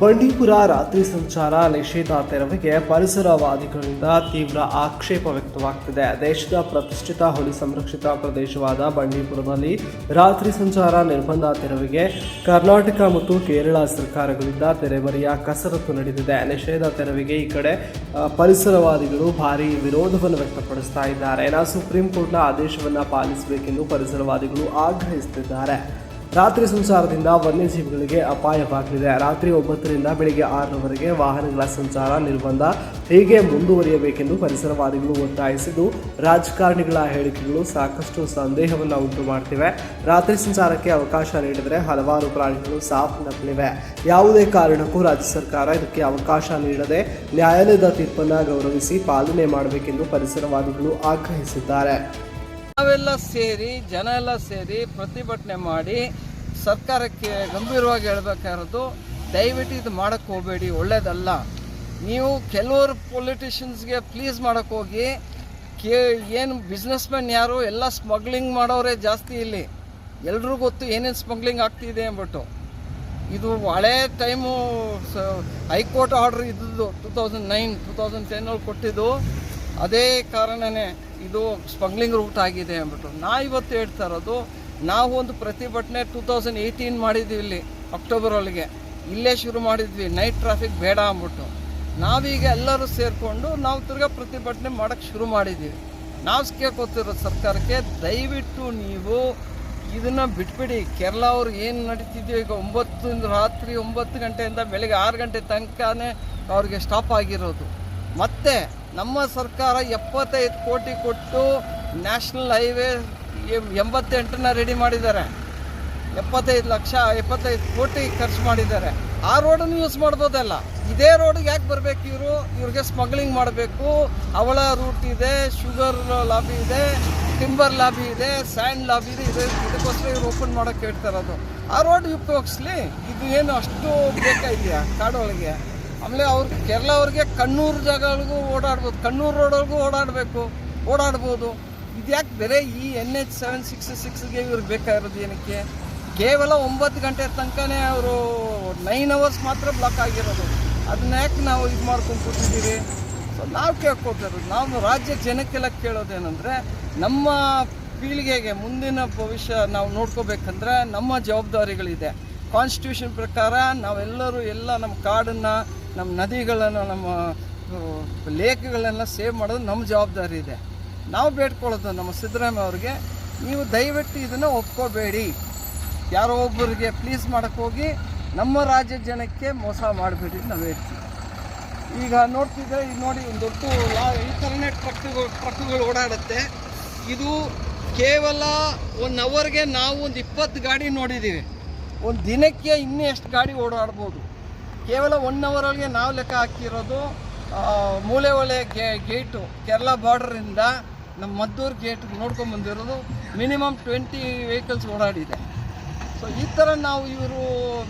ಬಂಡೀಪುರ ರಾತ್ರಿ ಸಂಚಾರ ನಿಷೇಧ ತೆರವಿಗೆ ಪರಿಸರವಾದಿಗಳಿಂದ ತೀವ್ರ ಆಕ್ಷೇಪ ವ್ಯಕ್ತವಾಗ್ತಿದೆ. ದೇಶದ ಪ್ರತಿಷ್ಠಿತ ಹುಲಿ ಸಂರಕ್ಷಿತ ಪ್ರದೇಶವಾದ ಬಂಡೀಪುರದಲ್ಲಿ ರಾತ್ರಿ ಸಂಚಾರ ನಿರ್ಬಂಧ ತೆರವಿಗೆ ಕರ್ನಾಟಕ ಮತ್ತು ಕೇರಳ ಸರ್ಕಾರಗಳಿಂದ ತೆರೆಮರೆಯ ಕಸರತ್ತು ನಡೆದಿದೆ. ನಿಷೇಧ ತೆರವಿಗೆ ಈ ಕಡೆ ಪರಿಸರವಾದಿಗಳು ಭಾರಿ ವಿರೋಧವನ್ನು ವ್ಯಕ್ತಪಡಿಸ್ತಾ ಇದ್ದಾರೆ. ಸುಪ್ರೀಂ ಕೋರ್ಟ್ನ ಆದೇಶವನ್ನು ಪಾಲಿಸಬೇಕೆಂದು ಪರಿಸರವಾದಿಗಳು ಆಗ್ರಹಿಸುತ್ತಿದ್ದಾರೆ. ರಾತ್ರಿ ಸಂಚಾರದಿಂದ ವನ್ಯಜೀವಿಗಳಿಗೆ ಅಪಾಯವಾಗಲಿದೆ. ರಾತ್ರಿ ಒಂಬತ್ತರಿಂದ ಬೆಳಿಗ್ಗೆ ಆರರವರೆಗೆ ವಾಹನಗಳ ಸಂಚಾರ ನಿರ್ಬಂಧ. ಹೀಗೆ ಮುಂದುವರಿಯಬೇಕೆಂದು ಪರಿಸರವಾದಿಗಳು ಒತ್ತಾಯಿಸಿದ್ದು, ರಾಜಕಾರಣಿಗಳ ಹೇಳಿಕೆಗಳು ಸಾಕಷ್ಟು ಸಂದೇಹವನ್ನು ಉಂಟು ಮಾಡ್ತಿವೆ ರಾತ್ರಿ ಸಂಚಾರಕ್ಕೆ ಅವಕಾಶ ನೀಡಿದರೆ ಹಲವಾರು ಪ್ರಾಣಿಗಳು ಸಾವನ್ನಪ್ಪಲಿವೆ ಯಾವುದೇ ಕಾರಣಕ್ಕೂ ರಾಜ್ಯ ಸರ್ಕಾರ ಇದಕ್ಕೆ ಅವಕಾಶ ನೀಡದೆ ನ್ಯಾಯಾಲಯದ ತೀರ್ಪನ್ನು ಗೌರವಿಸಿ ಪಾಲನೆ ಮಾಡಬೇಕೆಂದು ಪರಿಸರವಾದಿಗಳು ಆಗ್ರಹಿಸಿದ್ದಾರೆ. ನಾವೆಲ್ಲ ಸೇರಿ, ಜನ ಎಲ್ಲ ಸೇರಿ ಪ್ರತಿಭಟನೆ ಮಾಡಿ ಸರ್ಕಾರಕ್ಕೆ ಗಂಭೀರವಾಗಿ ಹೇಳ್ಬೇಕಾಗಿರೋದು, ದಯವಿಟ್ಟು ಇದು ಮಾಡಕ್ಕೆ ಹೋಗಬೇಡಿ, ಒಳ್ಳೇದಲ್ಲ. ನೀವು ಕೆಲವರು ಪೊಲಿಟಿಷಿಯನ್ಸ್ಗೆ ಪ್ಲೀಸ್ ಮಾಡಕ್ಕೆ ಹೋಗಿ, ಕೇ, ಏನು ಬಿಸ್ನೆಸ್ ಮ್ಯಾನ್ ಯಾರು, ಎಲ್ಲ ಸ್ಮಗ್ಲಿಂಗ್ ಮಾಡೋರೇ ಜಾಸ್ತಿ ಇಲ್ಲಿ. ಎಲ್ರಿಗೂ ಗೊತ್ತು ಏನೇನು ಸ್ಮಗ್ಲಿಂಗ್ ಆಗ್ತಿದೆ ಅಂದ್ಬಿಟ್ಟು. ಇದು ಹಳೆ ಟೈಮು ಹೈಕೋರ್ಟ್ ಆರ್ಡ್ರ್ ಇದ್ದದ್ದು two thousand nine two thousand ಟೆನ್ನಲ್ಲಿ ಕೊಟ್ಟಿದ್ದು. ಅದೇ ಕಾರಣನೇ. ಇದು ಸ್ಮಗ್ಲಿಂಗ್ ರೂಟ್ ಆಗಿದೆ ಅಂದ್ಬಿಟ್ಟು. ನಾ ಇವತ್ತು ಹೇಳ್ತಾ ಇರೋದು, ನಾವು ಒಂದು ಪ್ರತಿಭಟನೆ ಟೂ ತೌಸಂಡ್ ಏಯ್ಟೀನ್ ಮಾಡಿದ್ವಿ ಇಲ್ಲಿ ಅಕ್ಟೋಬರ್ ಒಳಗೆ. ಇಲ್ಲೇ ಶುರು ಮಾಡಿದ್ವಿ ನೈಟ್ ಟ್ರಾಫಿಕ್ ಬೇಡ ಅಂದ್ಬಿಟ್ಟು. ನಾವೀಗ ಎಲ್ಲರೂ ಸೇರಿಕೊಂಡು ನಾವು ತಿರ್ಗಾ ಪ್ರತಿಭಟನೆ ಮಾಡೋಕ್ಕೆ ಶುರು ಮಾಡಿದ್ದೀವಿ ನಾವು ಕೇಳ್ಕೊತಿರೋ ಸರ್ಕಾರಕ್ಕೆ ದಯವಿಟ್ಟು ನೀವು ಇದನ್ನು ಬಿಟ್ಬಿಡಿ. ಕೇರಳ ಅವ್ರು ಏನು ನಡೀತಿದ್ದೀವಿ ಈಗ ಒಂಬತ್ತು ರಾತ್ರಿ ಒಂಬತ್ತು ಗಂಟೆಯಿಂದ ಬೆಳಗ್ಗೆ ಆರು ಗಂಟೆ ತನಕನೇ ಅವ್ರಿಗೆ ಸ್ಟಾಪ್ ಆಗಿರೋದು. ಮತ್ತೆ ನಮ್ಮ ಸರ್ಕಾರ ಎಪ್ಪತ್ತೈದು ಕೋಟಿ ಕೊಟ್ಟು ನ್ಯಾಷನಲ್ ಹೈವೇ ಎಂಬತ್ತೆಂಟನ್ನ ರೆಡಿ ಮಾಡಿದ್ದಾರೆ. ಎಪ್ಪತ್ತೈದು ಲಕ್ಷ, ಎಪ್ಪತ್ತೈದು ಕೋಟಿ ಖರ್ಚು ಮಾಡಿದ್ದಾರೆ. ಆ ರೋಡನ್ನು ಯೂಸ್ ಮಾಡ್ಬೋದಲ್ಲ. ಇದೇ ರೋಡಿಗೆ ಯಾಕೆ ಬರಬೇಕು ಇವರು? ಇವ್ರಿಗೆ ಸ್ಮಗ್ಲಿಂಗ್ ಮಾಡಬೇಕು. ಅವಳ ರೂಟ್ ಇದೆ ಶುಗರ್ ಲಾಬಿ ಇದೆ ಟಿಂಬರ್ ಲಾಬಿ ಇದೆ ಸ್ಯಾಂಡ್ ಲಾಬಿ ಇದೆ. ಇದೆ ಇದಕ್ಕೋಸ್ಕರ ಇವ್ರು ಓಪನ್ ಮಾಡೋಕ್ಕೆ ಹೇಳ್ತಾ ಇರೋದು. ಆ ರೋಡ್ ಉಪಯೋಗಿಸ್ಲಿ ಇದು ಏನು ಅಷ್ಟು ಬೇಕಾಗಿದೆಯಾ ಕಾಡೊಳಗೆ? ಆಮೇಲೆ ಅವ್ರು ಕೇರಳ ಅವ್ರಿಗೆ ಕಣ್ಣೂರು ಜಾಗಗಳಿಗೂ ಓಡಾಡ್ಬೋದು, ಕಣ್ಣೂರು ರೋಡೊಳಗೂ ಓಡಾಡಬೇಕು, ಓಡಾಡ್ಬೋದು. ಇದ್ಯಾಕೆ ಬೇರೆ ಈ ಎನ್ ಎಚ್ ಸೆವೆನ್ ಸಿಕ್ಸ್ ಸಿಕ್ಸ್ಗೆ ಇವ್ರಿಗೆ ಬೇಕಾಗಿರೋದು ಏನಕ್ಕೆ? ಕೇವಲ ಒಂಬತ್ತು ಗಂಟೆ ತನಕನೇ ಅವರು ನೈನ್ ಅವರ್ಸ್ ಮಾತ್ರ ಬ್ಲಾಕ್ ಆಗಿರೋದು. ಅದನ್ನ ಯಾಕೆ ನಾವು ಇದು ಮಾಡ್ಕೊಂಡು ಕೂತಿದ್ದೀವಿ ಸೊ ನಾವು ಕೇಳ್ಕೊತಿರೋದು, ನಾವು ರಾಜ್ಯ ಜನಕ್ಕೆಲ್ಲ ಕೇಳೋದೇನೆಂದರೆ, ನಮ್ಮ ಪೀಳಿಗೆಗೆ ಮುಂದಿನ ಭವಿಷ್ಯ ನಾವು ನೋಡ್ಕೋಬೇಕಂದ್ರೆ ನಮ್ಮ ಜವಾಬ್ದಾರಿಗಳಿದೆ. ಕಾನ್ಸ್ಟಿಟ್ಯೂಷನ್ ಪ್ರಕಾರ ನಾವೆಲ್ಲರೂ ಎಲ್ಲ ನಮ್ಮ ಕಾಡನ್ನು ನಮ್ಮ ನದಿಗಳನ್ನು, ನಮ್ಮ ಲೇಖಗಳನ್ನೆಲ್ಲ ಸೇವ್ ಮಾಡೋದು ನಮ್ಮ ಜವಾಬ್ದಾರಿ ಇದೆ. ನಾವು ಬೇಡ್ಕೊಳ್ಳೋದು ನಮ್ಮ ಸಿದ್ದರಾಮಯ್ಯ ಅವ್ರಿಗೆ, ನೀವು ದಯವಿಟ್ಟು ಇದನ್ನು ಒಪ್ಕೋಬೇಡಿ. ಯಾರೋ ಒಬ್ಬರಿಗೆ ಪ್ಲೀಸ್ ಮಾಡೋಕ್ಕೆ ಹೋಗಿ, ನಮ್ಮ ರಾಜ್ಯ ಜನಕ್ಕೆ ಮೋಸ ಮಾಡಬೇಡಿ ನಾವು ಹೇಳ್ತೀವಿ. ಈಗ ನೋಡ್ತಿದ್ರೆ ಈಗ ನೋಡಿ, ಒಂದು ದೊಡ್ಡ ಲಾ ಥರನೇ ಟ್ರಕ್ಗಳು ಟ್ರಕ್ಗಳು ಓಡಾಡುತ್ತೆ. ಇದು ಕೇವಲ ಒನ್ ಅವರ್ಗೆ ನಾವು ಒಂದು ಇಪ್ಪತ್ತು ಗಾಡಿ ನೋಡಿದ್ದೀವಿ ಒಂದು ದಿನಕ್ಕೆ ಇನ್ನೂ ಎಷ್ಟು ಗಾಡಿ ಓಡಾಡ್ಬೋದು? ಕೇವಲ ಒನ್ ಅವರೊಳಗೆ ನಾವು ಲೆಕ್ಕ ಹಾಕಿರೋದು ಮೂಲೆ ಒಲೆ ಗೇಟು, ಕೇರಳ ಬಾರ್ಡರಿಂದ ನಮ್ಮ ಮದ್ದೂರು ಗೇಟ್ ನೋಡ್ಕೊಂಬಂದಿರೋದು ಮಿನಿಮಮ್ ಟ್ವೆಂಟಿ ವೆಹಿಕಲ್ಸ್ ಓಡಾಡಿದೆ ಸೊ ಈ ಥರ ನಾವು ಇವರು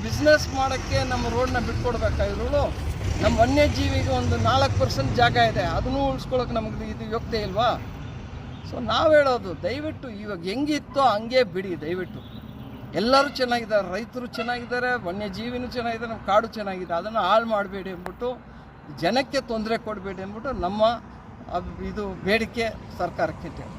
ಬಿಸ್ನೆಸ್ ಮಾಡೋಕ್ಕೆ ನಮ್ಮ ರೋಡ್ನ ಬಿಟ್ಕೊಡ್ಬೇಕಾಗಿರೋದು ನಮ್ಮ ವನ್ಯಜೀವಿಗೆ ಒಂದು ನಾಲ್ಕು ಪರ್ಸೆಂಟ್ ಜಾಗ ಇದೆ, ಅದನ್ನು ಉಳಿಸ್ಕೊಳಕ್ಕೆ ನಮಗೆ ಇದು ಯೋಗ್ಯತೆ ಇಲ್ವಾ? ಸೊ ನಾವು ಹೇಳೋದು, ದಯವಿಟ್ಟು ಇವಾಗ ಹೆಂಗಿತ್ತೋ ಹಂಗೆ ಬಿಡಿ, ದಯವಿಟ್ಟು. ಎಲ್ಲರೂ ಚೆನ್ನಾಗಿದ್ದಾರೆ, ರೈತರು ಚೆನ್ನಾಗಿದ್ದಾರೆ, ವನ್ಯಜೀವಿನೂ ಚೆನ್ನಾಗಿದೆ, ನಮ್ಮ ಕಾಡು ಚೆನ್ನಾಗಿದೆ. ಅದನ್ನು ಹಾಳು ಮಾಡಬೇಡಿ ಅಂದ್ಬಿಟ್ಟು, ಜನಕ್ಕೆ ತೊಂದರೆ ಕೊಡಬೇಡಿ ಅಂದ್ಬಿಟ್ಟು ನಮ್ಮ ಇದು ಬೇಡಿಕೆ ಸರ್ಕಾರಕ್ಕೆ